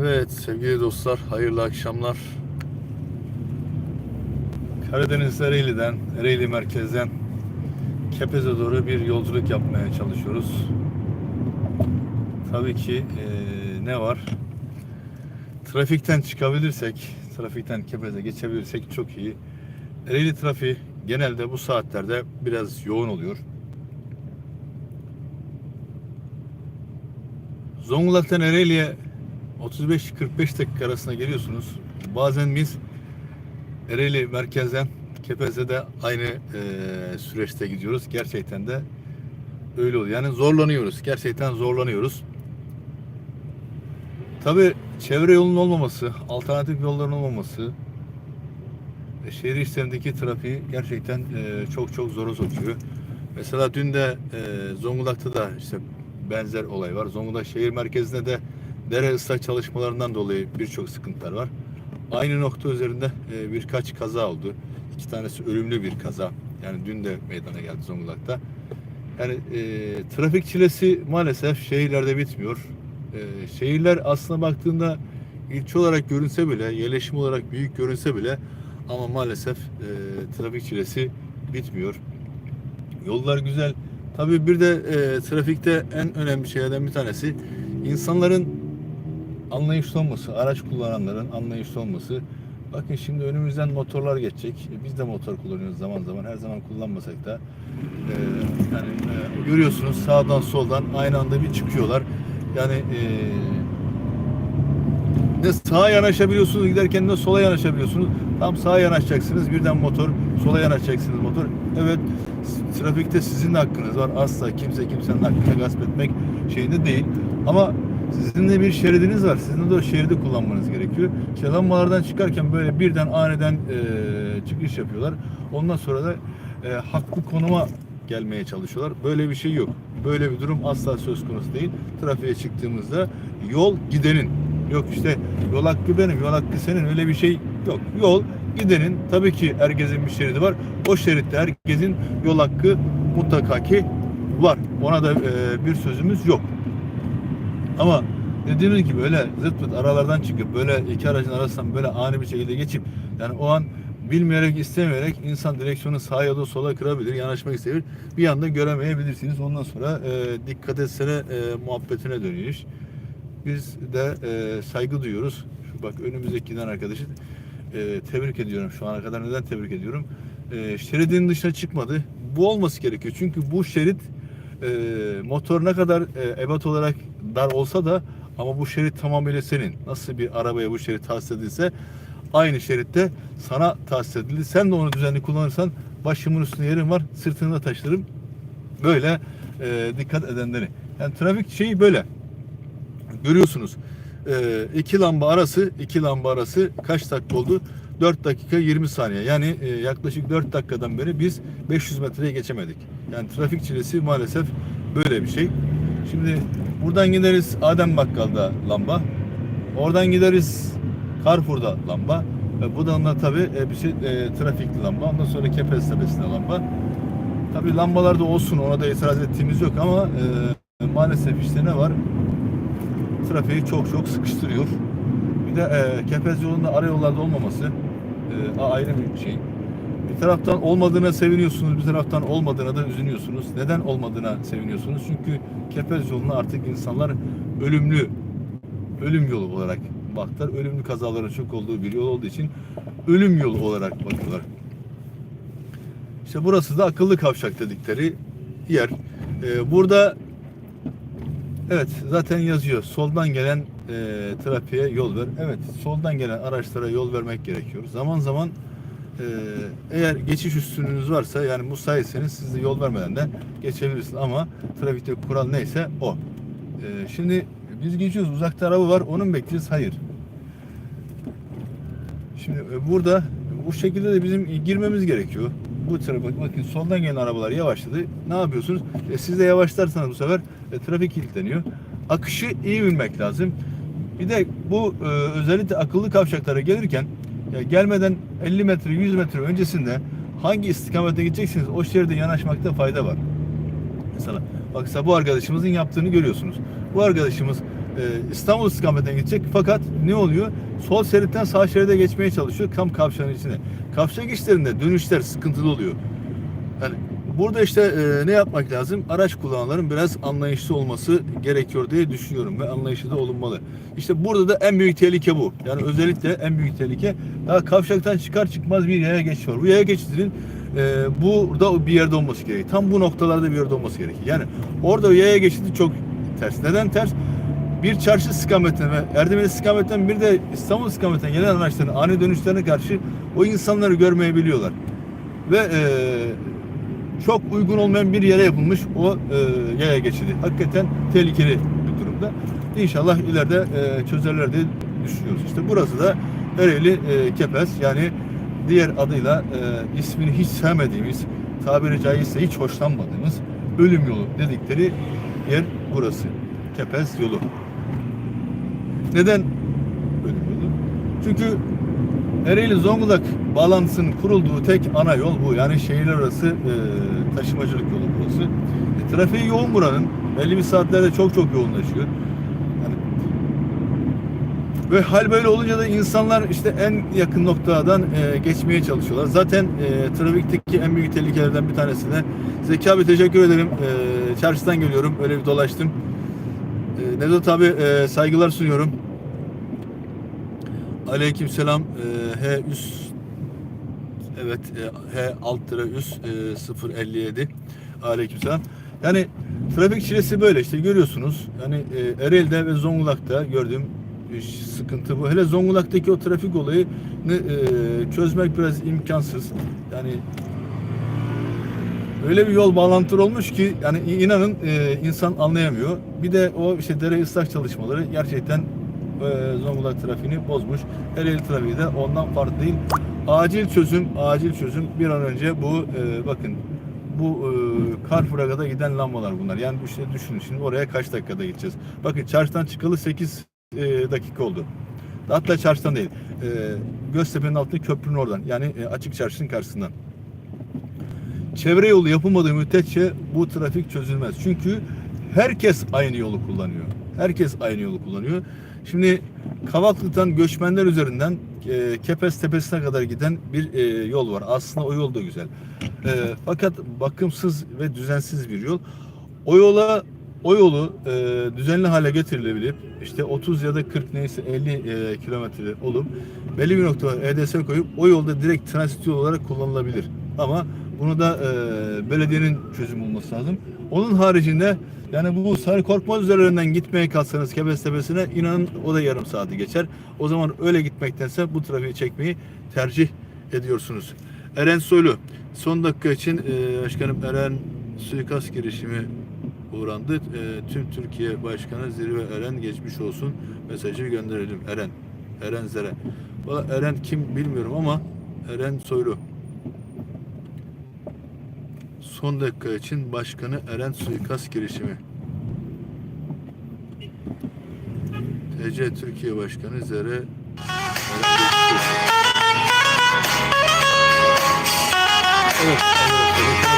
Evet sevgili dostlar hayırlı akşamlar. Karadeniz Ereğli'den, Ereğli merkezden Kepez'e doğru bir yolculuk yapmaya çalışıyoruz. Tabii ki eee, ne var? Trafikten çıkabilirsek, trafikten Kepez'e geçebilirsek çok iyi. Ereğli trafiği genelde bu saatlerde biraz yoğun oluyor. Zonguldak'tan Ereğli'ye 35-45 dakika arasında geliyorsunuz. Bazen biz Ereğli merkezden Kepez'e de aynı e, süreçte gidiyoruz. Gerçekten de öyle oluyor. Yani zorlanıyoruz. Gerçekten zorlanıyoruz. Tabi çevre yolunun olmaması, alternatif yolların olmaması şehir içlerindeki trafiği gerçekten e, çok çok zora sokuyor. Mesela dün de e, Zonguldak'ta da işte benzer olay var. Zonguldak şehir merkezinde de dere ıslah çalışmalarından dolayı birçok sıkıntılar var. Aynı nokta üzerinde e, birkaç kaza oldu. İki tanesi ölümlü bir kaza. Yani dün de meydana geldi Zonguldak'ta. Yani e, trafik çilesi maalesef şehirlerde bitmiyor. E, şehirler aslına baktığında ilçe olarak görünse bile, yerleşim olarak büyük görünse bile ama maalesef e, trafik çilesi bitmiyor. Yollar güzel. Tabii bir de e, trafikte en önemli şeylerden bir tanesi insanların anlayışlı olması, araç kullananların anlayışlı olması. Bakın şimdi önümüzden motorlar geçecek. E, Biz de motor kullanıyoruz zaman zaman. Her zaman kullanmasak da. E, yani e, görüyorsunuz sağdan soldan aynı anda bir çıkıyorlar. Yani ne sağa yanaşabiliyorsunuz giderken ne sola yanaşabiliyorsunuz. Tam sağa yanaşacaksınız birden motor, sola yanaşacaksınız motor. Evet trafikte sizin hakkınız var. Asla kimse kimsenin hakkını gasp etmek şeyinde değil. Ama sizin de bir şeridiniz var. Sizin de o şeridi kullanmanız gerekiyor. İşte lambalardan çıkarken böyle birden aniden e, çıkış yapıyorlar. Ondan sonra da e, haklı konuma gelmeye çalışıyorlar. Böyle bir şey yok. Böyle bir durum asla söz konusu değil. Trafiğe çıktığımızda yol gidenin. Yok işte yol hakkı benim, yol hakkı senin öyle bir şey yok. Yol gidenin. Tabii ki herkesin bir şeridi var. O şeritte herkesin yol hakkı mutlaka ki var. Ona da e, bir sözümüz yok. Ama dediğimiz gibi öyle zıt pıt aralardan çıkıp böyle iki aracın arasından böyle ani bir şekilde geçip yani o an bilmeyerek istemeyerek insan direksiyonu sağa ya da sola kırabilir, yanaşmak isteyebilir. Bir anda göremeyebilirsiniz. Ondan sonra e, dikkat etsene e, muhabbetine dönüyor iş. Biz de e, saygı duyuyoruz. Şu bak önümüzdeki giden arkadaşı e, tebrik ediyorum. Şu ana kadar neden tebrik ediyorum? E, şeridin dışına çıkmadı. Bu olması gerekiyor. Çünkü bu şerit e, motor ne kadar e, ebat olarak dar olsa da ama bu şerit tamamıyla senin. Nasıl bir arabaya bu şerit tahsis edilse aynı şeritte sana tahsis edildi. Sen de onu düzenli kullanırsan başımın üstünde yerim var. Sırtında taşırım. Böyle e, dikkat edenleri. Yani trafik şeyi böyle. Görüyorsunuz. E, iki lamba arası iki lamba arası kaç dakika oldu? 4 dakika 20 saniye. Yani e, yaklaşık 4 dakikadan beri biz 500 metreye geçemedik. Yani trafik çilesi maalesef böyle bir şey. Şimdi buradan gideriz Adem Bakkal'da lamba. Oradan gideriz Carrefour'da lamba. E, buradan da tabii e, bir şey e, trafikli lamba. Ondan sonra Kepez Tepesi'nde lamba. Tabii lambalarda olsun ona da itiraz ettiğimiz yok ama e, maalesef işte ne var? Trafiği çok çok sıkıştırıyor. Bir de e, Kepez yolunda ara yollarda olmaması e, ayrı bir şey. Bir taraftan olmadığına seviniyorsunuz, bir taraftan olmadığına da üzülüyorsunuz. Neden olmadığına seviniyorsunuz? Çünkü Kepez yoluna artık insanlar ölümlü, ölüm yolu olarak baktılar. Ölümlü kazaların çok olduğu bir yol olduğu için ölüm yolu olarak bakıyorlar. İşte burası da akıllı kavşak dedikleri yer. Ee, burada evet zaten yazıyor. Soldan gelen e, trafiğe yol ver. Evet soldan gelen araçlara yol vermek gerekiyor. Zaman zaman e, eğer geçiş üstünlüğünüz varsa yani müsaitseniz siz de yol vermeden de geçebilirsiniz ama trafikte kural neyse o. E, şimdi biz geçiyoruz uzakta araba var onun bekliyoruz. Hayır. Şimdi e, burada bu şekilde de bizim girmemiz gerekiyor. Bu tarafa bakın soldan gelen arabalar yavaşladı. Ne yapıyorsunuz? E, siz de yavaşlarsanız bu sefer e, trafik kilitleniyor. Akışı iyi bilmek lazım. Bir de bu e, özellikle akıllı kavşaklara gelirken ya gelmeden 50 metre 100 metre öncesinde hangi istikamete gideceksiniz o şeride yanaşmakta fayda var. Mesela bak bu arkadaşımızın yaptığını görüyorsunuz. Bu arkadaşımız İstanbul istikametine gidecek fakat ne oluyor? Sol şeritten sağ şeride geçmeye çalışıyor tam kavşağın içine. Kavşak işlerinde dönüşler sıkıntılı oluyor. Yani burada işte e, ne yapmak lazım? Araç kullananların biraz anlayışlı olması gerekiyor diye düşünüyorum ve anlayışlı da olunmalı. İşte burada da en büyük tehlike bu. Yani özellikle en büyük tehlike daha kavşaktan çıkar çıkmaz bir yaya geçiş var. Bu yaya geçidinin e, burada bir yerde olması gerekiyor. Tam bu noktalarda bir yerde olması gerekiyor. Yani orada yaya geçidi çok ters. Neden ters? Bir çarşı istikametine ve Erdemli istikametten bir de İstanbul istikametine gelen araçların ani dönüşlerine karşı o insanları görmeyebiliyorlar. Ve e, çok uygun olmayan bir yere yapılmış o e, yaya geçidi. Hakikaten tehlikeli bir durumda. İnşallah ileride e, çözerler diye düşünüyoruz. İşte burası da Ereğli e, Kepez yani diğer adıyla e, ismini hiç sevmediğimiz tabiri caizse hiç hoşlanmadığımız ölüm yolu dedikleri yer burası. Kepez yolu. Neden ölüm yolu? Çünkü Ereğli Zonguldak bağlantısının kurulduğu tek ana yol bu. Yani şehirler arası e, taşımacılık yolu burası. E, trafiği yoğun buranın. Belli bir saatlerde çok çok yoğunlaşıyor. Yani, ve hal böyle olunca da insanlar işte en yakın noktadan e, geçmeye çalışıyorlar. Zaten e, trafikteki en büyük tehlikelerden bir tanesi de Zeki abi teşekkür ederim. E, çarşıdan geliyorum. Öyle bir dolaştım. E, Nevzat abi e, saygılar sunuyorum. Aleyküm selam. Ee, H üst evet e, H alt lira üst e, 057 Aleyküm selam. Yani trafik çilesi böyle işte görüyorsunuz. Yani e, ve Zonguldak'ta gördüğüm e, sıkıntı bu. Hele Zonguldak'taki o trafik olayını e, çözmek biraz imkansız. Yani öyle bir yol bağlantılı olmuş ki yani inanın e, insan anlayamıyor. Bir de o işte dere ıslah çalışmaları gerçekten Zonguldak trafiğini bozmuş. Ereğli trafiği de ondan farklı değil. Acil çözüm, acil çözüm bir an önce bu e, bakın bu e, Carrefour'a giden lambalar bunlar. Yani işte düşünün şimdi oraya kaç dakikada gideceğiz. Bakın çarşıdan çıkalı 8 e, dakika oldu. Hatta çarşıdan değil. E, Göztepe'nin altında köprünün oradan. Yani e, açık çarşının karşısından. Çevre yolu yapılmadığı müddetçe bu trafik çözülmez. Çünkü herkes aynı yolu kullanıyor. Herkes aynı yolu kullanıyor. Şimdi Kavaklık'tan göçmenler üzerinden e, Kepez Tepesi'ne kadar giden bir e, yol var. Aslında o yol da güzel. E, fakat bakımsız ve düzensiz bir yol. O yola o yolu e, düzenli hale getirilebilir. İşte 30 ya da 40 neyse 50 e, kilometre olup belli bir nokta EDS koyup o yolda direkt transit yol olarak kullanılabilir. Ama bunu da e, belediyenin çözüm bulması lazım. Onun haricinde yani bu Sarı Korkmaz üzerinden gitmeye kalksanız Kebes Tepesi'ne inanın o da yarım saati geçer. O zaman öyle gitmektense bu trafiği çekmeyi tercih ediyorsunuz. Eren Soylu son dakika için e, başkanım Eren suikast girişimi uğrandı. E, tüm Türkiye Başkanı Zirve Eren geçmiş olsun mesajı gönderelim. Eren. Eren Zere. Eren kim bilmiyorum ama Eren Soylu. Son dakika için Başkanı Eren suikast girişimi. TC Türkiye Başkanı Zere Eren. Evet, evet, evet.